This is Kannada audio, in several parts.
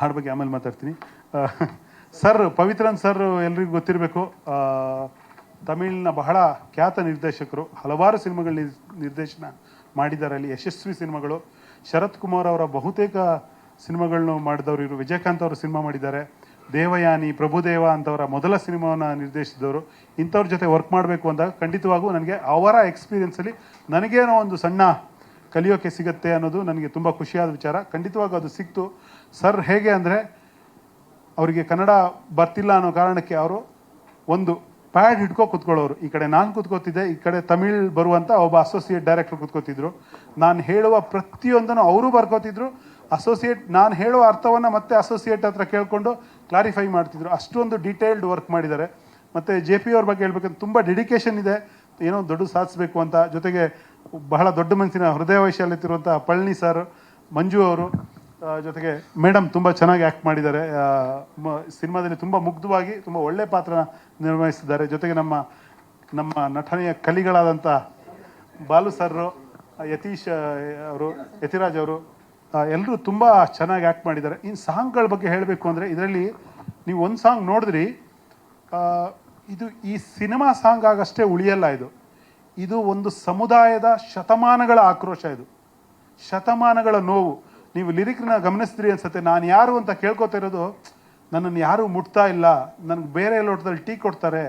ಹಾಡು ಬಗ್ಗೆ ಆಮೇಲೆ ಮಾತಾಡ್ತೀನಿ. ಸರ್, ಪವಿತ್ರನ್ ಸರ್ ಎಲ್ರಿಗೂ ಗೊತ್ತಿರಬೇಕು ತಮಿಳಿನ ಬಹಳ ಖ್ಯಾತ ನಿರ್ದೇಶಕರು, ಹಲವಾರು ಸಿನಿಮಾಗಳ ನಿರ್ದೇಶನ ಮಾಡಿದ್ದಾರೆ ಅಲ್ಲಿ ಯಶಸ್ವಿ ಸಿನಿಮಾಗಳು. ಶರತ್ ಕುಮಾರ್ ಅವರ ಬಹುತೇಕ ಸಿನಿಮಾಗಳನ್ನು ಮಾಡಿದವರು ಇವರು. ವಿಜಯಕಾಂತ್ ಅವರು ಸಿನಿಮಾ ಮಾಡಿದ್ದಾರೆ. ದೇವಯಾನಿ, ಪ್ರಭುದೇವ ಅಂತವರ ಮೊದಲ ಸಿನಿಮಾವನ್ನು ನಿರ್ದೇಶಿಸಿದವರು. ಇಂಥವ್ರ ಜೊತೆ ವರ್ಕ್ ಮಾಡಬೇಕು ಅಂದಾಗ ಖಂಡಿತವಾಗೂ ನನಗೆ ಅವರ ಎಕ್ಸ್ಪೀರಿಯೆನ್ಸಲ್ಲಿ ನನಗೇನೋ ಒಂದು ಸಣ್ಣ ಕಲಿಯೋಕೆ ಸಿಗುತ್ತೆ ಅನ್ನೋದು ನನಗೆ ತುಂಬ ಖುಷಿಯಾದ ವಿಚಾರ. ಖಂಡಿತವಾಗೂ ಅದು ಸಿಕ್ತು. ಸರ್, ಹೇಗೆ ಅಂದರೆ, ಅವರಿಗೆ ಕನ್ನಡ ಬರ್ತಿಲ್ಲ ಅನ್ನೋ ಕಾರಣಕ್ಕೆ ಅವರು ಒಂದು ಪ್ಯಾಡ್ ಹಿಡ್ಕೊ ಕೂತ್ಕೊಳ್ಳೋರು. ಈ ಕಡೆ ನಾನು ಕೂತ್ಕೋತಿದ್ದೆ, ಈ ಕಡೆ ತಮಿಳ್ ಬರುವಂಥ ಒಬ್ಬ ಅಸೋಸಿಯೇಟ್ ಡೈರೆಕ್ಟರ್ ಕೂತ್ಕೋತಿದ್ರು. ನಾನು ಹೇಳುವ ಪ್ರತಿಯೊಂದನ್ನು ಅವರು ಬರ್ಕೋತಿದ್ರು. ಅಸೋಸಿಯೇಟ್ ನಾನು ಹೇಳುವ ಅರ್ಥವನ್ನು ಮತ್ತೆ ಅಸೋಸಿಯೇಟ್ ಹತ್ರ ಕೇಳಿಕೊಂಡು ಕ್ಲಾರಿಫೈ ಮಾಡ್ತಿದ್ರು. ಅಷ್ಟೊಂದು ಡೀಟೇಲ್ಡ್ ವರ್ಕ್ ಮಾಡಿದ್ದಾರೆ. ಮತ್ತು ಜೆ ಪಿ ಅವ್ರ ಬಗ್ಗೆ ಹೇಳ್ಬೇಕಂದ್ರೆ ತುಂಬ ಡೆಡಿಕೇಶನ್ ಇದೆ. ಏನೋ ದೊಡ್ಡ ಸಾಧಿಸಬೇಕು ಅಂತ. ಜೊತೆಗೆ ಬಹಳ ದೊಡ್ಡ ಮನಸ್ಸಿನ ಹೃದಯ ವೈಶಾಲ್ಯತಿರುವಂಥ ಪಳನಿ ಸರ್ ಮಂಜು ಅವರು ಜೊತೆಗೆ ಮೇಡಮ್ ತುಂಬ ಚೆನ್ನಾಗಿ ಆ್ಯಕ್ಟ್ ಮಾಡಿದ್ದಾರೆ. ಸಿನಿಮಾದಲ್ಲಿ ತುಂಬ ಮುಗ್ಧವಾಗಿ ತುಂಬ ಒಳ್ಳೆ ಪಾತ್ರ ನಿರ್ವಹಿಸಿದ್ದಾರೆ. ಜೊತೆಗೆ ನಮ್ಮ ನಮ್ಮ ನಟನೆಯ ಕಲಿಗಳಾದಂಥ ಬಾಲು ಸರ್ರು ಯತೀಶ್ ಅವರು, ಯತಿರಾಜ್ ಅವರು ಎಲ್ಲರೂ ತುಂಬ ಚೆನ್ನಾಗಿ ಆ್ಯಕ್ಟ್ ಮಾಡಿದ್ದಾರೆ. ಇನ್ನು ಸಾಂಗ್ಗಳ ಬಗ್ಗೆ ಹೇಳಬೇಕು ಅಂದರೆ ಇದರಲ್ಲಿ ನೀವು ಒಂದು ಸಾಂಗ್ ನೋಡಿದ್ರಿ ಇದು ಈ ಸಿನಿಮಾ ಸಾಂಗ್ ಆಗಷ್ಟೇ ಉಳಿಯಲ್ಲ ಇದು. ಇದು ಒಂದು ಸಮುದಾಯದ ಶತಮಾನಗಳ ಆಕ್ರೋಶ ಇದು. ಶತಮಾನಗಳ ನೋವು. ನೀವು ಲಿರಿಕ್ನ ಗಮನಿಸ್ತೀರಿ ಅನ್ಸುತ್ತೆ. ನಾನು ಯಾರು ಅಂತ ಕೇಳ್ಕೊತಾ ಇರೋದು, ನನ್ನನ್ನು ಯಾರು ಮುಟ್ತಾ ಇಲ್ಲ. ನನಗೆ ಬೇರೆ ಲೋಟದಲ್ಲಿ ಟೀ ಕೊಡ್ತಾರೆ.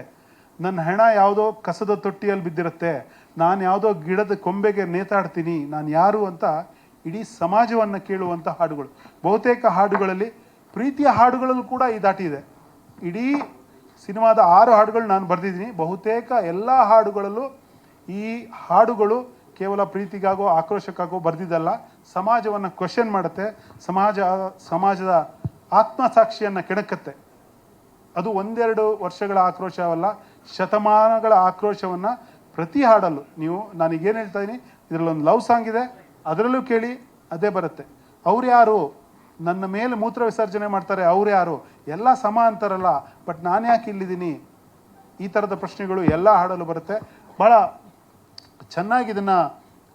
ನನ್ನ ಹೆಣ ಯಾವುದೋ ಕಸದ ತೊಟ್ಟಿಯಲ್ಲಿ ಬಿದ್ದಿರುತ್ತೆ. ನಾನು ಯಾವುದೋ ಗಿಡದ ಕೊಂಬೆಗೆ ನೇತಾಡ್ತೀನಿ. ನಾನು ಯಾರು ಅಂತ ಇಡೀ ಸಮಾಜವನ್ನು ಕೇಳುವಂಥ ಹಾಡುಗಳು. ಬಹುತೇಕ ಹಾಡುಗಳಲ್ಲಿ, ಪ್ರೀತಿಯ ಹಾಡುಗಳಲ್ಲೂ ಕೂಡ ಈ ದಾಟಿದೆ ಇಡೀ ಸಿನಿಮಾದ ಆರು ಹಾಡುಗಳು ನಾನು ಬರೆದಿದ್ದೀನಿ. ಬಹುತೇಕ ಎಲ್ಲ ಹಾಡುಗಳಲ್ಲೂ ಈ ಹಾಡುಗಳು ಕೇವಲ ಪ್ರೀತಿಗಾಗೋ, ಆಕ್ರೋಶಕ್ಕಾಗೋ ಬರೆದಿದ್ದಲ್ಲ, ಸಮಾಜವನ್ನು ಕ್ವಶನ್ ಮಾಡುತ್ತೆ, ಸಮಾಜ, ಸಮಾಜದ ಆತ್ಮಸಾಕ್ಷಿಯನ್ನು ಕೆಣಕತ್ತೆ. ಅದು ಒಂದೆರಡು ವರ್ಷಗಳ ಆಕ್ರೋಶವಲ್ಲ ಶತಮಾನಗಳ ಆಕ್ರೋಶವನ್ನು ಪ್ರತಿ ಹಾಡಲ್ಲೂ. ನೀವು, ನಾನೀಗೇನು ಹೇಳ್ತಾ ಇದ್ದೀನಿ ಇದರಲ್ಲೊಂದು ಲವ್ ಸಾಂಗ್ ಇದೆ, ಅದರಲ್ಲೂ ಕೇಳಿ, ಅದೇ ಬರುತ್ತೆ. ಅವ್ರು ಯಾರು? ನನ್ನ ಮೇಲೆ ಮೂತ್ರ ವಿಸರ್ಜನೆ ಮಾಡ್ತಾರೆ ಅವ್ರು ಯಾರು? ಎಲ್ಲ ಸಮ ಅಂತಾರಲ್ಲ ಬಟ್ ನಾನು ಯಾಕೆ ಇಲ್ಲಿದ್ದೀನಿ? ಈ ಥರದ ಪ್ರಶ್ನೆಗಳು ಎಲ್ಲ ಹಾಡಲು ಬರುತ್ತೆ. ಭಾಳ ಚೆನ್ನಾಗಿ ಇದನ್ನು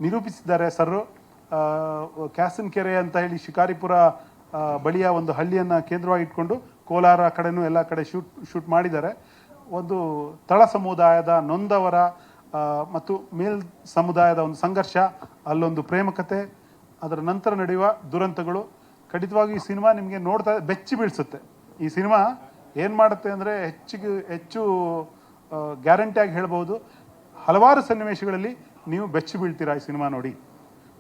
ನಿರೂಪಿಸಿದ್ದಾರೆ ಸರ್. ಕ್ಯಾಸನ್ ಕೆರೆ ಅಂತ ಹೇಳಿ ಶಿಕಾರಿಪುರ ಬಳಿಯ ಒಂದು ಹಳ್ಳಿಯನ್ನು ಕೇಂದ್ರವಾಗಿ ಇಟ್ಕೊಂಡು ಕೋಲಾರ ಕಡೆನೂ ಎಲ್ಲ ಕಡೆ ಶೂಟ್ ಶೂಟ್ ಮಾಡಿದ್ದಾರೆ. ಒಂದು ತಳ ಸಮುದಾಯದ ನೊಂದವರ ಮತ್ತು ಮೇಲ್ ಸಮುದಾಯದ ಒಂದು ಸಂಘರ್ಷ, ಅಲ್ಲೊಂದು ಪ್ರೇಮಕತೆ ಅದರ ನಂತರ ನಡೆಯುವ ದುರಂತಗಳು. ಖಂಡಿತವಾಗಿ ಈ ಸಿನಿಮಾ ನಿಮಗೆ ನೋಡ್ತಾ ಬೆಚ್ಚಿ ಬೀಳಿಸುತ್ತೆ. ಈ ಸಿನಿಮಾ ಏನು ಮಾಡುತ್ತೆ ಅಂದರೆ ಹೆಚ್ಚಿಗೆ, ಹೆಚ್ಚು ಗ್ಯಾರಂಟಿಯಾಗಿ ಹೇಳ್ಬೋದು. ಹಲವಾರು ಸನ್ನಿವೇಶಗಳಲ್ಲಿ ನೀವು ಬೆಚ್ಚಿ ಬೀಳ್ತೀರಾ ಈ ಸಿನಿಮಾ ನೋಡಿ.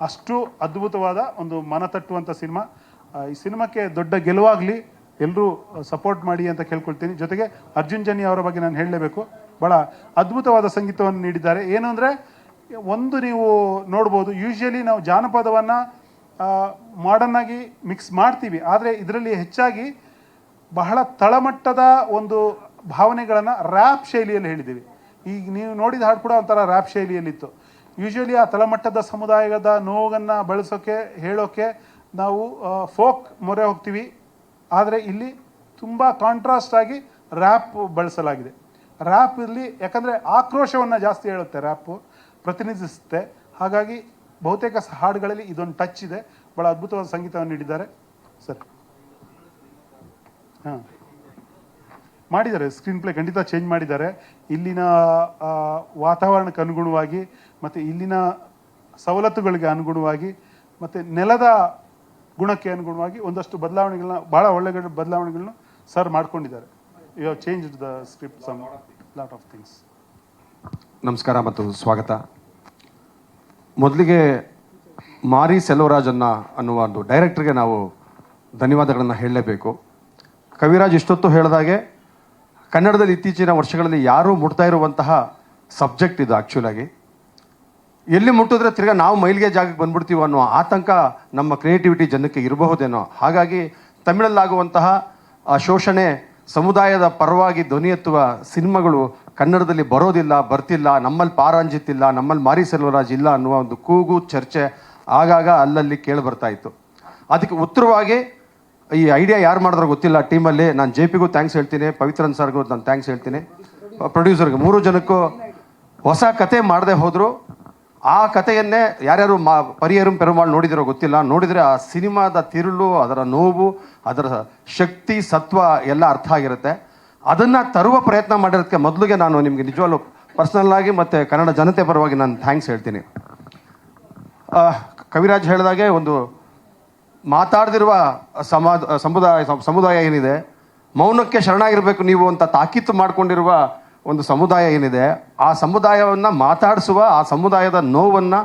ಅಷ್ಟು ಅದ್ಭುತವಾದ ಒಂದು ಮನ ತಟ್ಟುವಂಥ ಸಿನಿಮಾ. ಈ ಸಿನಿಮಾಕ್ಕೆ ದೊಡ್ಡ ಗೆಲುವಾಗಲಿ ಎಲ್ಲರೂ ಸಪೋರ್ಟ್ ಮಾಡಿ ಅಂತ ಕೇಳ್ಕೊಳ್ತೀನಿ. ಜೊತೆಗೆ ಅರ್ಜುನ್ ಜನಿ ಅವರ ಬಗ್ಗೆ ನಾನು ಹೇಳಲೇಬೇಕು. ಭಾಳ ಅದ್ಭುತವಾದ ಸಂಗೀತವನ್ನು ನೀಡಿದ್ದಾರೆ. ಏನು ಅಂದರೆ, ಒಂದು ನೀವು ನೋಡ್ಬೋದು ಯೂಶಲಿ ನಾವು ಜಾನಪದವನ್ನು ಮಾಡರ್ನಾಗಿ ಮಿಕ್ಸ್ ಮಾಡ್ತೀವಿ. ಆದರೆ ಇದರಲ್ಲಿ ಹೆಚ್ಚಾಗಿ ಬಹಳ ತಳಮಟ್ಟದ ಒಂದು ಭಾವನೆಗಳನ್ನು ರ್ಯಾಪ್ ಶೈಲಿಯಲ್ಲಿ ಹೇಳಿದ್ದೀವಿ. ಈಗ ನೀವು ನೋಡಿದ ಹಾಡು ಕೂಡ ಒಂಥರ ರ್ಯಾಪ್ ಶೈಲಿಯಲ್ಲಿತ್ತು. ಯೂಶ್ವಲಿ ಆ ತಳಮಟ್ಟದ ಸಮುದಾಯದ ನೋವನ್ನು ಬಳಸೋಕೆ, ಹೇಳೋಕೆ ನಾವು ಫೋಕ್ ಮೊರೆ ಹೋಗ್ತೀವಿ. ಆದರೆ ಇಲ್ಲಿ ತುಂಬ ಕಾಂಟ್ರಾಸ್ಟ್ ಆಗಿ ರ್ಯಾಪ್ ಬಳಸಲಾಗಿದೆ. ರ್ಯಾಪ್ ಇಲ್ಲಿ ಯಾಕಂದರೆ ಆಕ್ರೋಶವನ್ನು ಜಾಸ್ತಿ ಹೇಳುತ್ತೆ ರ್ಯಾಪು ಪ್ರತಿನಿಧಿಸುತ್ತೆ. ಹಾಗಾಗಿ ಬಹುತೇಕ ಹಾಡುಗಳಲ್ಲಿ ಇದೊಂದು ಟಚ್ ಇದೆ. ಭಾಳ ಅದ್ಭುತವಾದ ಸಂಗೀತವನ್ನು ನೀಡಿದ್ದಾರೆ. ಸರ್. ಹಾಂ. ಮಾಡಿದ್ದಾರೆ. ಸ್ಕ್ರೀನ್ ಪ್ಲೇ ಖಂಡಿತ ಚೇಂಜ್ ಮಾಡಿದ್ದಾರೆ. ಇಲ್ಲಿನ ವಾತಾವರಣಕ್ಕೆ ಅನುಗುಣವಾಗಿ ಮತ್ತು ಇಲ್ಲಿನ ಸವಲತ್ತುಗಳಿಗೆ ಅನುಗುಣವಾಗಿ ಮತ್ತು ನೆಲದ ಗುಣಕ್ಕೆ ಅನುಗುಣವಾಗಿ ಒಂದಷ್ಟು ಬದಲಾವಣೆಗಳನ್ನ ಭಾಳ ಒಳ್ಳೆ ಬದಲಾವಣೆಗಳನ್ನ ಸರ್ ಮಾಡ್ಕೊಂಡಿದ್ದಾರೆ. You have change the script some lot of things ನಮಸ್ಕಾರ ಮತ್ತು ಸ್ವಾಗತ. ಮೊದಲಿಗೆ ಮಾರಿ ಸೆಲ್ವರಾಜನ್ನ ಅನ್ನುವ ಒಂದು ಡೈರೆಕ್ಟರ್ಗೆ ನಾವು ಧನ್ಯವಾದಗಳನ್ನು ಹೇಳಲೇಬೇಕು. ಕವಿರಾಜ್ ಇಷ್ಟೊತ್ತು ಹೇಳಿದಾಗೆ ಕನ್ನಡದಲ್ಲಿ ಇತ್ತೀಚಿನ ವರ್ಷಗಳಲ್ಲಿ ಯಾರೂ ಮುಟ್ತಾ ಇರುವಂತಹ ಸಬ್ಜೆಕ್ಟ್ ಇದು ಆ್ಯಕ್ಚುಲಾಗಿ ಎಲ್ಲಿ ಮುಟ್ಟಿದ್ರೆ ತಿರ್ಗಾ ನಾವು ಮೈಲಿಗೆ ಜಾಗಕ್ಕೆ ಬಂದ್ಬಿಡ್ತೀವೋ ಅನ್ನೋ ಆತಂಕ ನಮ್ಮ ಕ್ರಿಯೇಟಿವಿಟಿ ಜನಕ್ಕೆ ಇರಬಹುದೇನೋ. ಹಾಗಾಗಿ ತಮಿಳಲ್ಲಾಗುವಂತಹ ಶೋಷಣೆ ಸಮುದಾಯದ ಪರವಾಗಿ ಧ್ವನಿ ಎತ್ತುವ ಸಿನಿಮಾಗಳು ಕನ್ನಡದಲ್ಲಿ ಬರೋದಿಲ್ಲ, ಬರ್ತಿಲ್ಲ, ನಮ್ಮಲ್ಲಿ ಪಾರಾಂಜಿತ್ತಿಲ್ಲ ನಮ್ಮಲ್ಲಿ ಮಾರಿ ಸೆಲ್ವರಾಜ್ ಇಲ್ಲ ಅನ್ನುವ ಒಂದು ಕೂಗು ಚರ್ಚೆ ಆಗಾಗ ಅಲ್ಲಲ್ಲಿ ಕೇಳಿ ಬರ್ತಾ ಇತ್ತು. ಅದಕ್ಕೆ ಉತ್ತರವಾಗಿ ಈ ಐಡಿಯಾ ಯಾರು ಮಾಡಿದ್ರು ಗೊತ್ತಿಲ್ಲ. ಟೀಮಲ್ಲಿ ನಾನು ಜೆ ಪಿಗೂ ಥ್ಯಾಂಕ್ಸ್ ಹೇಳ್ತೀನಿ. ಪವಿತ್ರನ್ ಸರ್ಗೂ ನಾನು ಥ್ಯಾಂಕ್ಸ್ ಹೇಳ್ತೀನಿ. ಪ್ರೊಡ್ಯೂಸರ್ಗೆ ಮೂರು ಜನಕ್ಕೂ ಹೊಸ ಕತೆ ಮಾಡದೆ ಹೋದರು. ಆ ಕಥೆಯನ್ನೇ ಯಾರ್ಯಾರು ಮಾ, ಪರಿಯರು ಪೆರುಮಾಳ್ ನೋಡಿದಿರೋ ಗೊತ್ತಿಲ್ಲ. ನೋಡಿದರೆ ಆ ಸಿನಿಮಾದ ತಿರುಳು, ಅದರ ನೋವು, ಅದರ ಶಕ್ತಿ, ಸತ್ವ ಎಲ್ಲ ಅರ್ಥ ಆಗಿರುತ್ತೆ. ಅದನ್ನು ತರುವ ಪ್ರಯತ್ನ ಮಾಡಿರೋದಕ್ಕೆ ಮೊದಲಿಗೆ ನಾನು ನಿಮಗೆ ನಿಜವಾಗ್ಲೂ ಪರ್ಸ್ನಲ್ಲಾಗಿ ಮತ್ತು ಕನ್ನಡ ಜನತೆ ಪರವಾಗಿ ನಾನು ಥ್ಯಾಂಕ್ಸ್ ಹೇಳ್ತೀನಿ. ಕವಿರಾಜ್ ಹೇಳಿದಾಗೆ ಒಂದು ಮಾತಾಡದಿರುವ ಸಮಾಜ, ಸಮುದಾಯ ಸಮುದಾಯ ಏನಿದೆ, ಮೌನಕ್ಕೆ ಶರಣಾಗಿರಬೇಕು ನೀವು ಅಂತ ತಾಕೀತು ಮಾಡಿಕೊಂಡಿರುವ ಒಂದು ಸಮುದಾಯ ಏನಿದೆ, ಆ ಸಮುದಾಯವನ್ನು ಮಾತಾಡಿಸುವ, ಆ ಸಮುದಾಯದ ನೋವನ್ನು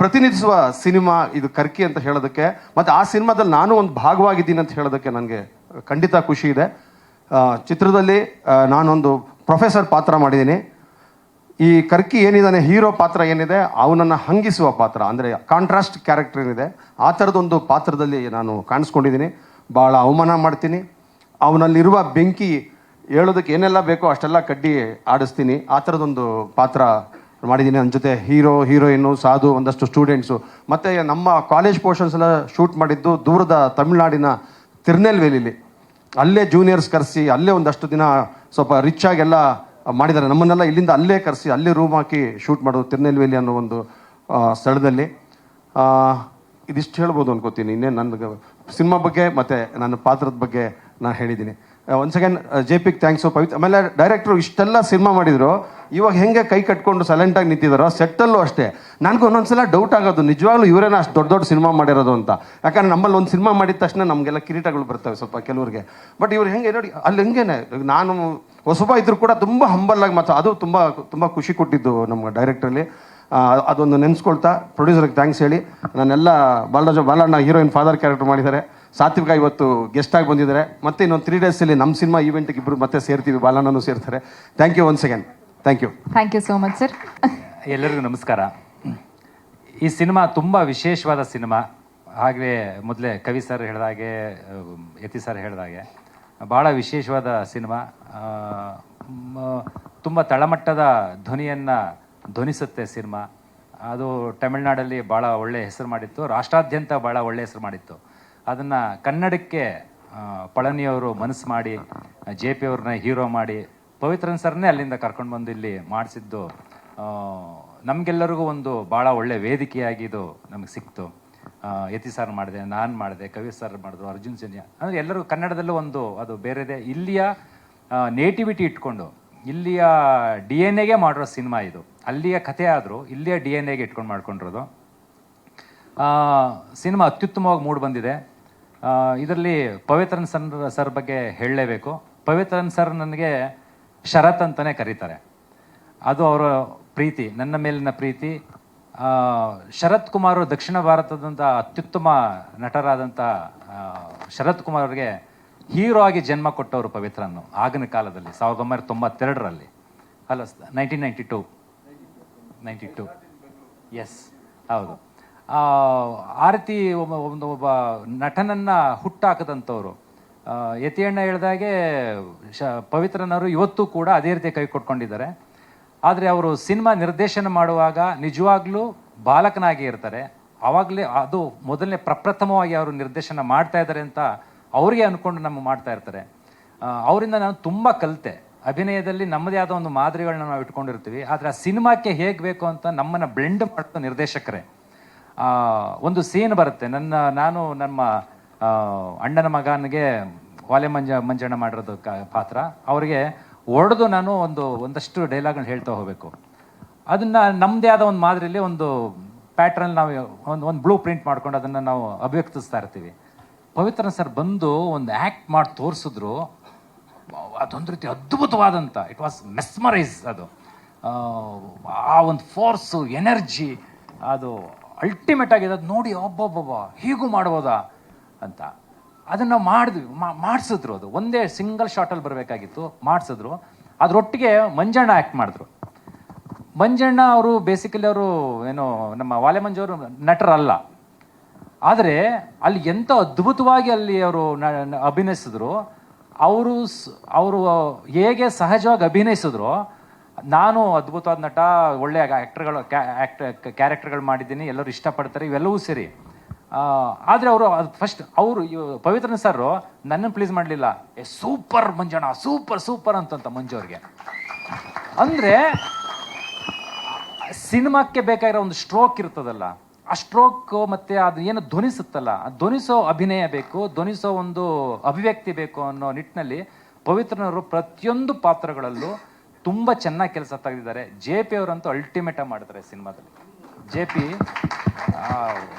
ಪ್ರತಿನಿಧಿಸುವ ಸಿನಿಮಾ ಇದು ಕರ್ಕಿ ಅಂತ ಹೇಳೋದಕ್ಕೆ, ಮತ್ತು ಆ ಸಿನಿಮಾದಲ್ಲಿ ನಾನು ಒಂದು ಭಾಗವಾಗಿದ್ದೀನಿ ಅಂತ ಹೇಳೋದಕ್ಕೆ ನನಗೆ ಖಂಡಿತ ಖುಷಿ ಇದೆ. ಚಿತ್ರದಲ್ಲಿ ನಾನೊಂದು ಪ್ರೊಫೆಸರ್ ಪಾತ್ರ ಮಾಡಿದ್ದೀನಿ. ಈ ಕರ್ಕಿ ಏನಿದಾನೆ ಹೀರೋ ಪಾತ್ರ ಏನಿದೆ, ಅವನನ್ನು ಹಂಗಿಸುವ ಪಾತ್ರ, ಅಂದರೆ ಕಾಂಟ್ರಾಸ್ಟ್ ಕ್ಯಾರೆಕ್ಟರ್ ಏನಿದೆ, ಆ ಥರದೊಂದು ಪಾತ್ರದಲ್ಲಿ ನಾನು ಕಾಣಿಸ್ಕೊಂಡಿದ್ದೀನಿ. ಭಾಳ ಅವಮಾನ ಮಾಡ್ತೀನಿ. ಅವನಲ್ಲಿರುವ ಬೆಂಕಿ ಹೇಳೋದಕ್ಕೆ ಏನೆಲ್ಲ ಬೇಕೋ ಅಷ್ಟೆಲ್ಲ ಕಡ್ಡಿ ಆಡಿಸ್ತೀನಿ. ಆ ಥರದೊಂದು ಪಾತ್ರ ಮಾಡಿದ್ದೀನಿ ನನ್ನ ಜೊತೆ. ಹೀರೋ, ಹೀರೋಯಿನ್ನು, ಸಾಧು, ಒಂದಷ್ಟು ಸ್ಟೂಡೆಂಟ್ಸು ಮತ್ತು ನಮ್ಮ ಕಾಲೇಜ್ ಪೋರ್ಷನ್ಸ್ ಎಲ್ಲ ಶೂಟ್ ಮಾಡಿದ್ದು ದೂರದ ತಮಿಳ್ನಾಡಿನ ತಿರುನೆಲ್ವೇಲಿಲಿ. ಅಲ್ಲೇ ಜೂನಿಯರ್ಸ್ ಕರೆಸಿ, ಅಲ್ಲೇ ಒಂದಷ್ಟು ದಿನ ಸ್ವಲ್ಪ ರಿಚ್ ಆಗೆಲ್ಲ ಮಾಡಿದ್ದಾರೆ. ನಮ್ಮನ್ನೆಲ್ಲ ಇಲ್ಲಿಂದ ಅಲ್ಲೇ ಕರೆಸಿ, ಅಲ್ಲೇ ರೂಮ್ ಹಾಕಿ ಶೂಟ್ ಮಾಡೋದು ತಿರುನೆಲ್ವೇಲಿ ಅನ್ನೋ ಒಂದು ಸ್ಥಳದಲ್ಲಿ. ಇದಿಷ್ಟು ಹೇಳ್ಬೋದು ಅನ್ಕೋತೀನಿ. ಇನ್ನೇ ನನ್ನ ಸಿನಿಮಾ ಬಗ್ಗೆ ಮತ್ತು ನನ್ನ ಪಾತ್ರದ ಬಗ್ಗೆ ನಾನು ಹೇಳಿದ್ದೀನಿ. ಒಂದು ಅಗೇನ್ ಜೆ ಪಿಗೆ ಥ್ಯಾಂಕ್ಸು ಪವಿತ್ರ ಆಮೇಲೆ ಡೈರೆಕ್ಟ್ರು ಇಷ್ಟೆಲ್ಲ ಸಿನಿಮಾ ಮಾಡಿದ್ರು. ಇವಾಗ ಹೆಂಗೆ ಕೈ ಕಟ್ಕೊಂಡು ಸೈಲೆಂಟಾಗಿ ನಿಂತಿದ್ದಾರೋ ಸೆಟ್ಟಲ್ಲೂ ಅಷ್ಟೇ. ನನಗೂ ಒಂದೊಂದ್ಸಲ ಡೌಟ್ ಆಗೋದು. ನಿಜವಾಗ್ಲೂ ಇವರೇನ ಅಷ್ಟು ದೊಡ್ಡ ದೊಡ್ಡ ಸಿನಿಮಾ ಮಾಡಿರೋದು ಅಂತ. ಯಾಕಂದ್ರೆ ನಮ್ಮಲ್ಲಿ ಒಂದು ಸಿನಿಮಾ ಮಾಡಿದ ತಕ್ಷಣ ನಮಗೆಲ್ಲ ಕಿರೀಟಗಳು ಬರ್ತವೆ ಸ್ವಲ್ಪ ಕೆಲವರಿಗೆ. ಬಟ್ ಇವ್ರು ಹೆಂಗೆ ನೋಡಿ, ಅಲ್ಲಿ ಹೆಂಗೇನೆ? ನಾನು ಹೊಸಬ ಇದ್ರು ಕೂಡ ತುಂಬ ಹಂಬಲ್ಲಾಗಿ ಮಾತ್ರ, ಅದು ತುಂಬ ತುಂಬ ಖುಷಿ ಕೊಟ್ಟಿದ್ದು ನಮ್ಮ ಡೈರೆಕ್ಟ್ರಲ್ಲಿ ಅದೊಂದು ನೆನೆಸ್ಕೊಳ್ತಾ ಪ್ರೊಡ್ಯೂಸರ್ಗೆ ಥ್ಯಾಂಕ್ಸ್ ಹೇಳಿ. ನಾನೆಲ್ಲ Balaraja Balanna heroine father character ಮಾಡಿದ್ದಾರೆ. ಸಾತ್ವಿಕ ಇವತ್ತು ಗೆಸ್ಟ್ ಆಗಿ ಬಂದಿದ್ದಾರೆ. ಮತ್ತೆ ಇನ್ನೊಂದು ತ್ರೀ ಡೇಸಲ್ಲಿ ನಮ್ಮ ಸಿನಿಮಾ ಈವೆಂಟ್ಗೆ ಇಬ್ಬರು ಮತ್ತೆ ಸೇರ್ತೀವಿ ಬಾಲಣ್ಣನೂ ಸೇರ್ತಾರೆ. Thank you once second thank you thank you so much sir ಎಲ್ಲರಿಗೂ ನಮಸ್ಕಾರ. ಈ ಸಿನಿಮಾ ತುಂಬ ವಿಶೇಷವಾದ ಸಿನಿಮಾ ಹಾಗೆ ಮೊದಲೇ ಕವಿ ಸರ್ ಹೇಳಿದಾಗೆ ಯತಿ ಸರ್ ಹೇಳಿದಾಗೆ ಭಾಳ ವಿಶೇಷವಾದ ಸಿನಿಮಾ ತುಂಬ ತಳಮಟ್ಟದ ಧ್ವನಿಯನ್ನು ಧ್ವನಿಸುತ್ತೆ ಸಿನಿಮಾ ಅದು ತಮಿಳ್ನಾಡಲ್ಲಿ ಭಾಳ ಒಳ್ಳೆಯ ಹೆಸರು ಮಾಡಿತ್ತು. ರಾಷ್ಟ್ರಾದ್ಯಂತ ಭಾಳ ಒಳ್ಳೆಯ ಹೆಸರು ಮಾಡಿತ್ತು. ಅದನ್ನು ಕನ್ನಡಕ್ಕೆ ಪಳನಿಯವರು ಮನಸ್ಸು ಮಾಡಿ, ಜೆ ಪಿ ಅವ್ರನ್ನ ಹೀರೋ ಮಾಡಿ, ಪವಿತ್ರನ್ ಸರ್ನೇ ಅಲ್ಲಿಂದ ಕರ್ಕೊಂಡು ಬಂದು ಇಲ್ಲಿ ಮಾಡಿಸಿದ್ದು ನಮಗೆಲ್ಲರಿಗೂ ಒಂದು ಭಾಳ ಒಳ್ಳೆ ವೇದಿಕೆಯಾಗಿ ಇದು ನಮಗೆ ಸಿಕ್ತು. ಯತಿ ಸರ್ ಮಾಡಿದೆ, ನಾನು ಮಾಡಿದೆ, ಕವಿ ಸರ್ ಮಾಡಿದ್ರು, ಅರ್ಜುನ್ ಜನ್ಯ. ಅಂದರೆ ಎಲ್ಲರೂ ಕನ್ನಡದಲ್ಲೂ ಒಂದು ಅದು ಬೇರೆದೆ. ಇಲ್ಲಿಯ ನೇಟಿವಿಟಿ ಇಟ್ಕೊಂಡು, ಇಲ್ಲಿಯ ಡಿ ಎನ್ ಎಗೆ ಮಾಡಿರೋ ಸಿನಿಮಾ ಇದು. ಅಲ್ಲಿಯ ಕಥೆ ಆದರೂ, ಇಲ್ಲಿಯ ಡಿ ಎನ್ ಎಗೆ ಇಟ್ಕೊಂಡು ಮಾಡ್ಕೊಂಡಿರೋದು. ಸಿನಿಮಾ ಅತ್ಯುತ್ತಮವಾಗಿ ಮೂಡ್ ಬಂದಿದೆ. ಇದರಲ್ಲಿ ಪವಿತ್ರನ್ ಸರ್ ಸರ್ ಬಗ್ಗೆ ಹೇಳಲೇಬೇಕು. ಪವಿತ್ರನ್ ಸರ್ ನನಗೆ ಶರತ್ ಅಂತಲೇ ಕರೀತಾರೆ. ಅದು ಅವರ ಪ್ರೀತಿ, ನನ್ನ ಮೇಲಿನ ಪ್ರೀತಿ. ಶರತ್ ಕುಮಾರ್ ದಕ್ಷಿಣ ಭಾರತದಂಥ ಅತ್ಯುತ್ತಮ ನಟರಾದಂಥ ಶರತ್ ಕುಮಾರ್ ಅವರಿಗೆ ಹೀರೋ ಆಗಿ ಜನ್ಮ ಕೊಟ್ಟವರು ಪವಿತ್ರನ್ನು ಆಗಿನ ಕಾಲದಲ್ಲಿ, ಸಾವಿರದ ಒಂಬೈನೂರ ತೊಂಬತ್ತೆರಡರಲ್ಲಿ. ಅಲ್ಲ nineteen ninety two. Ninety two. Yes ಹೌದು. ಆ, ಆ ರೀತಿ ಒಬ್ಬ ಒಂದು ಒಬ್ಬ ನಟನನ್ನು ಹುಟ್ಟಾಕದಂಥವ್ರು. ಯತಿಯಣ್ಣ ಹೇಳಿದಾಗೆ ಶ ಪವಿತ್ರನವರು ಇವತ್ತು ಕೂಡ ಅದೇ ರೀತಿ ಕೈ ಕೊಟ್ಕೊಂಡಿದ್ದಾರೆ. ಆದರೆ ಅವರು ಸಿನಿಮಾ ನಿರ್ದೇಶನ ಮಾಡುವಾಗ ನಿಜವಾಗ್ಲೂ ಬಾಲಕನಾಗಿ ಇರ್ತಾರೆ. ಆವಾಗಲೇ ಅದು ಮೊದಲನೇ ಪ್ರಪ್ರಥಮವಾಗಿ ಅವರು ನಿರ್ದೇಶನ ಮಾಡ್ತಾ ಇದ್ದಾರೆ ಅಂತ ಅವರಿಗೆ ಅಂದ್ಕೊಂಡು ನಮ್ಮ ಮಾಡ್ತಾ ಇರ್ತಾರೆ. ಅವರಿಂದ ನಾನು ತುಂಬ ಕಲಿತೆ. ಅಭಿನಯದಲ್ಲಿ ನಮ್ಮದೇ ಆದ ಒಂದು ಮಾದರಿಗಳನ್ನ ನಾವು ಇಟ್ಕೊಂಡಿರ್ತೀವಿ. ಆದರೆ ಆ ಸಿನಿಮಾಕ್ಕೆ ಹೇಗೆ ಬೇಕು ಅಂತ ನಮ್ಮನ್ನು ಬ್ಲೆಂಡ್ ಮಾಡ್ತಾ ನಿರ್ದೇಶಕರೇ. ಒಂದು ಸೀನ್ ಬರುತ್ತೆ. ನನ್ನ, ನಾನು ನಮ್ಮ ಅಣ್ಣನ ಮಗನಿಗೆ ವಾಲೆ ಮಂಜ, ಮಂಜಣ್ಣ ಮಾಡಿರೋದು ಪಾತ್ರ. ಅವರಿಗೆ ಹೊಡೆದು ನಾನು ಒಂದು, ಒಂದಷ್ಟು ಡೈಲಾಗ್ನ ಹೇಳ್ತಾ ಹೋಗಬೇಕು. ಅದನ್ನು ನಮ್ಮದೇ ಆದ ಒಂದು ಮಾದರಿಯಲ್ಲಿ ಒಂದು ಪ್ಯಾಟ್ರನ್ ನಾವು ಒಂದು ಒಂದು ಬ್ಲೂ ಪ್ರಿಂಟ್ ಮಾಡ್ಕೊಂಡು ಅದನ್ನು ನಾವು ಅಭಿವ್ಯಕ್ತಿಸ್ತಾ ಇರ್ತೀವಿ. ಪವಿತ್ರ ಸರ್ ಬಂದು ಒಂದು ಆ್ಯಕ್ಟ್ ಮಾಡಿ ತೋರಿಸಿದ್ರು. ಅದೊಂದು ರೀತಿ ಅದ್ಭುತವಾದಂಥ ಇಟ್ ವಾಸ್ ಮೆಸ್ಮರೈಸ್ ಅದು. ಆ ಒಂದು ಫೋರ್ಸು ಎನರ್ಜಿ ಅದು ಅಲ್ಟಿಮೇಟ್ ಆಗಿದೆ ಅದು ನೋಡಿ ಒಬ್ಬೊಬ್ಬೊಬ್ಬ ಹೀಗೂ ಮಾಡ್ಬೋದಾ? ಅಂತ. ಅದನ್ನು ಮಾಡಿದ್ವಿ ಮಾಡಿಸಿದ್ರು ಅದು. ಒಂದೇ ಸಿಂಗಲ್ ಶಾಟಲ್ಲಿ ಬರಬೇಕಾಗಿತ್ತು, ಮಾಡಿಸಿದ್ರು. ಅದರೊಟ್ಟಿಗೆ ಮಂಜಣ್ಣ ಆ್ಯಕ್ಟ್ ಮಾಡಿದ್ರು. ಮಂಜಣ್ಣ ಅವರು ಬೇಸಿಕಲಿ ಅವರು ಏನು ನಮ್ಮ ವಾಲೆ ಮಂಜವರು ನಟರಲ್ಲ. ಆದರೆ ಅಲ್ಲಿ ಎಂಥ ಅದ್ಭುತವಾಗಿ ಅಲ್ಲಿ ಅವರು ಅಭಿನಯಿಸಿದ್ರು, ಅವರು ಅವರು ಹೇಗೆ ಸಹಜವಾಗಿ ಅಭಿನಯಿಸಿದ್ರು ನಾನು ಅದ್ಭುತವಾದ ನಟ, ಒಳ್ಳೆಯ ಆ್ಯಕ್ಟರ್ಗಳು ಆ್ಯಕ್ಟ್ ಕ್ಯಾರೆಕ್ಟರ್ಗಳು ಮಾಡಿದ್ದೀನಿ, ಎಲ್ಲರೂ ಇಷ್ಟಪಡ್ತಾರೆ, ಇವೆಲ್ಲವೂ ಸರಿ. ಆದರೆ ಅವರು ಅದು ಫಸ್ಟ್ ಅವರು ಪವಿತ್ರನ ಸರ್ ನನ್ನನ್ನು ಪ್ಲೀಸ್ ಮಾಡಲಿಲ್ಲ. ಎ ಸೂಪರ್ ಮಂಜಣ್ಣ, ಸೂಪರ್ ಸೂಪರ್ ಅಂತಂತ ಮಂಜು ಅವ್ರಿಗೆ. ಅಂದರೆ, ಸಿನಿಮಾಕ್ಕೆ ಬೇಕಾಗಿರೋ ಒಂದು ಸ್ಟ್ರೋಕ್ ಇರ್ತದಲ್ಲ, ಆ ಸ್ಟ್ರೋಕ್ ಮತ್ತು ಅದು ಏನು ಧ್ವನಿಸುತ್ತಲ್ಲ ಧ್ವನಿಸೋ ಅಭಿನಯ ಬೇಕು, ಧ್ವನಿಸೋ ಒಂದು ಅಭಿವ್ಯಕ್ತಿ ಬೇಕು ಅನ್ನೋ ನಿಟ್ಟಿನಲ್ಲಿ ಪವಿತ್ರನವರು ಪ್ರತಿಯೊಂದು ಪಾತ್ರಗಳಲ್ಲೂ ತುಂಬ ಚೆನ್ನಾಗಿ ಕೆಲಸ ತೆಗೆದಿದ್ದಾರೆ. ಜೆ ಪಿ ಅವರಂತೂ ಅಲ್ಟಿಮೇಟ ಮಾಡ್ತಾರೆ ಸಿನಿಮಾದಲ್ಲಿ. ಜೆ ಪಿ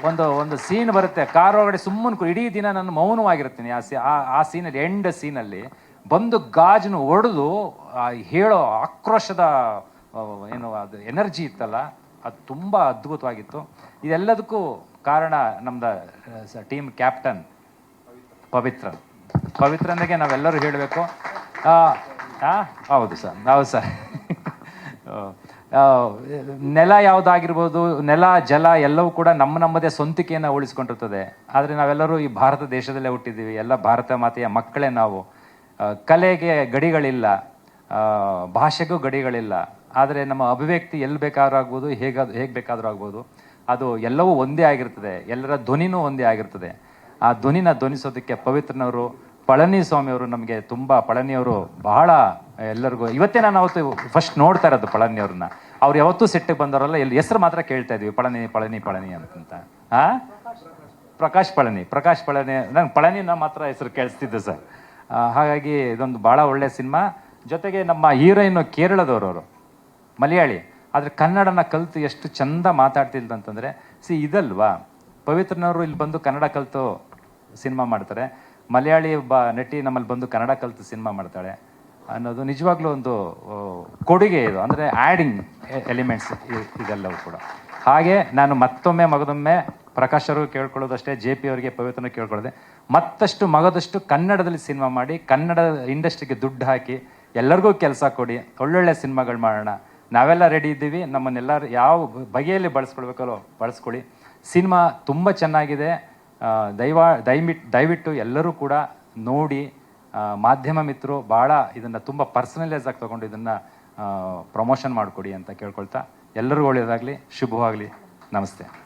ಒಂದು ಒಂದು ಸೀನ್ ಬರುತ್ತೆ. ಕಾರ್ ಒಳಗಡೆ ಸುಮ್ಮನೆ ಇಡೀ ದಿನ ನಾನು ಮೌನವಾಗಿರ್ತೀನಿ. ಆ ಸಿ ಆ ಸೀನಲ್ಲಿ ಎಂಡ್ ಸೀನಲ್ಲಿ ಬಂದು ಗಾಜನ್ನು ಒಡೆದು ಹೇಳೋ ಆಕ್ರೋಶದ ಏನು, ಅದು ಎನರ್ಜಿ ಇತ್ತಲ್ಲ, ಅದು ತುಂಬ ಅದ್ಭುತವಾಗಿತ್ತು. ಇದೆಲ್ಲದಕ್ಕೂ ಕಾರಣ ನಮ್ದು ಟೀಮ್ ಕ್ಯಾಪ್ಟನ್ ಪವಿತ್ರ. ಪವಿತ್ರನಿಗೆ ನಾವೆಲ್ಲರೂ ಹೇಳಬೇಕು. ಹೌದು ಸರ್ ಹೌದು ಸರ್. ನೆಲ ಯಾವುದಾಗಿರ್ಬೋದು, ನೆಲ, ಜಲ ಎಲ್ಲವೂ ಕೂಡ ನಮ್ಮ ನಮ್ಮದೇ ಸ್ವಂತಿಕೆಯನ್ನು ಉಳಿಸ್ಕೊಂಡಿರ್ತದೆ. ಆದರೆ ನಾವೆಲ್ಲರೂ ಈ ಭಾರತ ದೇಶದಲ್ಲೇ ಹುಟ್ಟಿದ್ದೀವಿ. ಎಲ್ಲ ಭಾರತ ಮಾತೆಯ ಮಕ್ಕಳೇ ನಾವು. ಕಲೆಗೆ ಗಡಿಗಳಿಲ್ಲ. ಭಾಷೆಗೂ ಗಡಿಗಳಿಲ್ಲ. ಆದರೆ ನಮ್ಮ ಅಭಿವ್ಯಕ್ತಿ ಎಲ್ಲಿ ಬೇಕಾದ್ರೂ ಆಗ್ಬೋದು ಹೇಗಾದ್ರು ಹೇಗೆ ಬೇಕಾದರೂ ಆಗ್ಬೋದು. ಅದು ಎಲ್ಲವೂ ಒಂದೇ ಆಗಿರ್ತದೆ. ಎಲ್ಲರ ಧ್ವನಿನೂ ಒಂದೇ ಆಗಿರ್ತದೆ. ಆ ಧ್ವನಿನ ಧ್ವನಿಸೋದಕ್ಕೆ ಪವಿತ್ರನವರು ಪಳನಿ ಸ್ವಾಮಿಯವರು ನಮಗೆ ತುಂಬ, ಪಳನಿಯವರು ಬಹಳ, ಎಲ್ಲರಿಗೂ, ಇವತ್ತೇ ನಾನು ಅವತ್ತು ಫಸ್ಟ್ ನೋಡ್ತಾ ಇರೋದು ಪಳನಿಯವ್ರನ್ನ. ಅವ್ರು ಯಾವತ್ತೂ ಸೆಟ್ಟಿಗೆ ಬಂದವರಲ್ಲ ಎಲ್ಲಿ ಹೆಸರು ಮಾತ್ರ ಕೇಳ್ತಾ ಇದ್ವಿ, ಪಳನಿ ಪಳನಿ ಪಳನಿ ಅಂತ ಹಾ ಪ್ರಕಾಶ್ ಪಳನಿ ಪ್ರಕಾಶ್ ಪಳನಿ, ನಂಗೆ ಪಳನಿನ ಮಾತ್ರ ಹೆಸರು ಕೇಳಿಸ್ತಿದ್ದೆ ಸರ್. ಹಾಗಾಗಿ ಇದೊಂದು ಭಾಳ ಒಳ್ಳೆ ಸಿನಿಮಾ. ಜೊತೆಗೆ ನಮ್ಮ ಹೀರೋಯಿನ್ ಕೇರಳದವರು ಅವರು ಮಲಯಾಳಿ, ಆದರೆ ಕನ್ನಡನ ಕಲಿತು ಎಷ್ಟು ಚಂದ ಮಾತಾಡ್ತಿಲ್ಲ ಅಂತಂದರೆ, ಸಿ ಇದಲ್ವಾ, ಪವಿತ್ರನವರು ಇಲ್ಲಿ ಬಂದು ಕನ್ನಡ ಕಲಿತು ಸಿನಿಮಾ ಮಾಡ್ತಾರೆ. ಮಲಯಾಳಿ ಒಬ್ಬ ನಟಿ ನಮ್ಮಲ್ಲಿ ಬಂದು ಕನ್ನಡ ಕಲಿತು ಸಿನಿಮಾ ಮಾಡ್ತಾಳೆ. ಅನ್ನೋದು ನಿಜವಾಗ್ಲೂ ಒಂದು ಕೊಡುಗೆ ಇದು. ಅಂದರೆ ಆ್ಯಡಿಂಗ್ ಎಲಿಮೆಂಟ್ಸ್ ಇದೆಲ್ಲವೂ ಕೂಡ. ಹಾಗೆ ನಾನು ಮತ್ತೊಮ್ಮೆ ಮಗದೊಮ್ಮೆ ಪ್ರಕಾಶ್ ಕೇಳ್ಕೊಳ್ಳೋದಷ್ಟೇ, ಜೆ ಪಿ ಅವರಿಗೆ, ಪವಿತ್ರ ಕೇಳ್ಕೊಳ್ಳೋದೆ. ಮತ್ತಷ್ಟು ಮಗದಷ್ಟು ಕನ್ನಡದಲ್ಲಿ ಸಿನಿಮಾ ಮಾಡಿ, ಕನ್ನಡ ಇಂಡಸ್ಟ್ರಿಗೆ ದುಡ್ಡು ಹಾಕಿ, ಎಲ್ಲರಿಗೂ ಕೆಲಸ ಕೊಡಿ, ಒಳ್ಳೊಳ್ಳೆ ಸಿನಿಮಾಗಳು ಮಾಡೋಣ. ನಾವೆಲ್ಲ ರೆಡಿ ಇದ್ದೀವಿ. ನಮ್ಮನ್ನೆಲ್ಲರೂ ಯಾವ ಬಗೆಯಲ್ಲಿ ಬಳಸ್ಕೊಳ್ಬೇಕಲ್ಲೋ ಬಳಸ್ಕೊಳ್ಳಿ. ಸಿನಿಮಾ ತುಂಬ ಚೆನ್ನಾಗಿದೆ. ದಯವ ದಯವಿಟ್ಟು ದಯವಿಟ್ಟು ಎಲ್ಲರೂ ಕೂಡ ನೋಡಿ ಮಾಧ್ಯಮ ಮಿತ್ರರು ಭಾಳ ಇದನ್ನು ತುಂಬ ಪರ್ಸನಲೈಸ್ ಆಗಿ ತೊಗೊಂಡು ಇದನ್ನು ಪ್ರಮೋಷನ್ ಮಾಡಿಕೊಡಿ ಅಂತ ಕೇಳ್ಕೊಳ್ತಾ ಎಲ್ಲರಿಗೂ ಒಳ್ಳೆಯದಾಗಲಿ ಶುಭವಾಗಲಿ. ನಮಸ್ತೆ.